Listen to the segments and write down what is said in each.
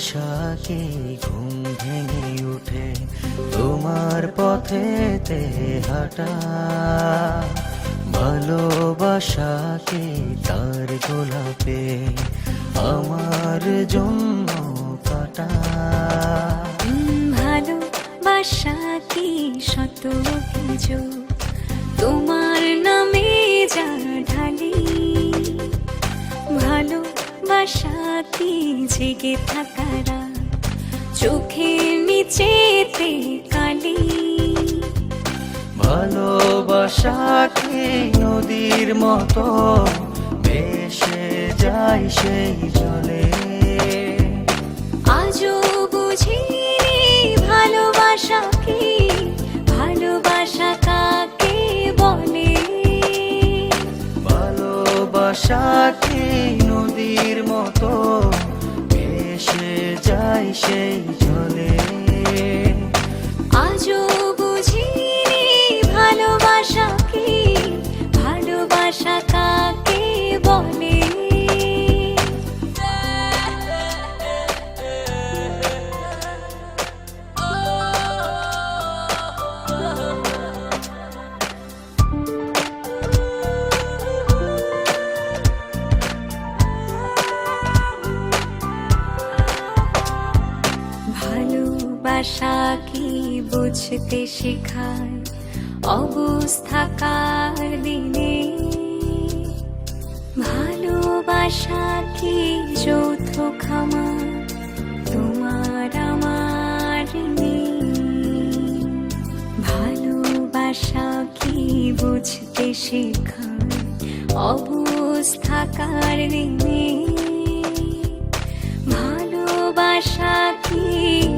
ভালোবাসাকে ঘুম ভেঙে উঠে তোমার পথেতে হাঁটা। ভালোবাসাকে তার গোলাপে আমার জন্য কাটা। ভালোবাসা কি শত তোমার নামে যা ঢালি। ভালোবাসা কি জেগে থাকারা চোখের নিচেতে কালি ভালোবাসাকে নদীর মতো ভেসে যায় সেই জলে। আজও বুঝিনি ভালোবাসা কি ভালোবাসা কাকে বলে? ভালোবাসাকে নদীর মতো এসে যায় সেই জলে। ভালোবাসা কি বুঝতে শেখায়? অবস্থা কার দিনে? ভালোবাসা কি যৌথ খামার? তোমার আমার ভালোবাসা কি বুঝতে শেখায়? অবস্থা কার দিনে? ভালোবাসা কি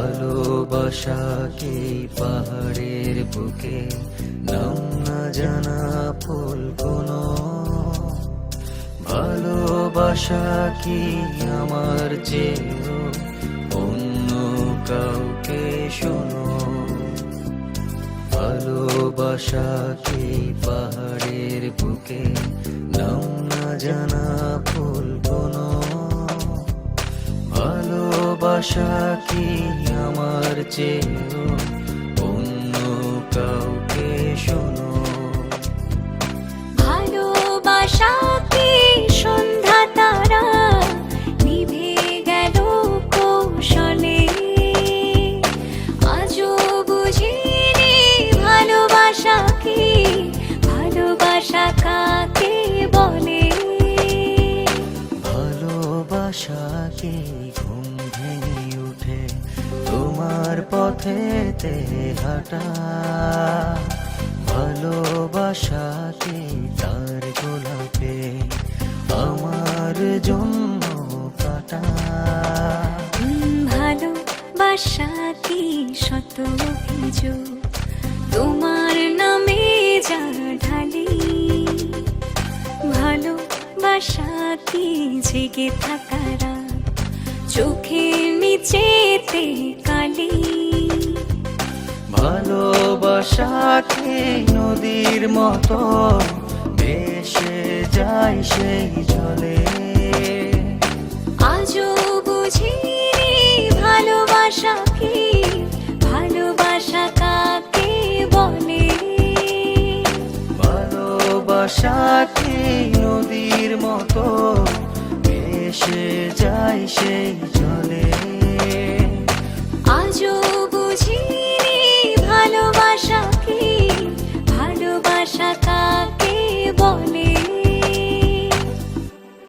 ভালোবাসাকে পাহাড়ের বুকে? নাম না জানা ফুল কোনো। ভালোবাসা কি আমার চেয়েও অন্য কাউকে শোনো। ভালোবাসা কি পাহাড়ের বুকে? নাম না জানা ফুল কোনো। ভালোবাসা কি আমার চেয়েও অন্য কাউকে শোনো। ভালোবাসা পথেতে হাঁটা। ভালোবাসাকে তার গোলাপে আমার জন্য কাটা। ভালোবাসা কি শত অভিযোগ, তোমার নামে যা ঢালি। ভালোবাসা কি জেগে থাকারা চোখের নিচেতে ভালোবাসাকে নদীর মতো ভেসে যায় সেই জলে। আজও বুঝিনি ভালোবাসা কি? ভালোবাসা কাকে বলে? ভালোবাসাকে নদীর মতো ভেসে যায় সেই জলে?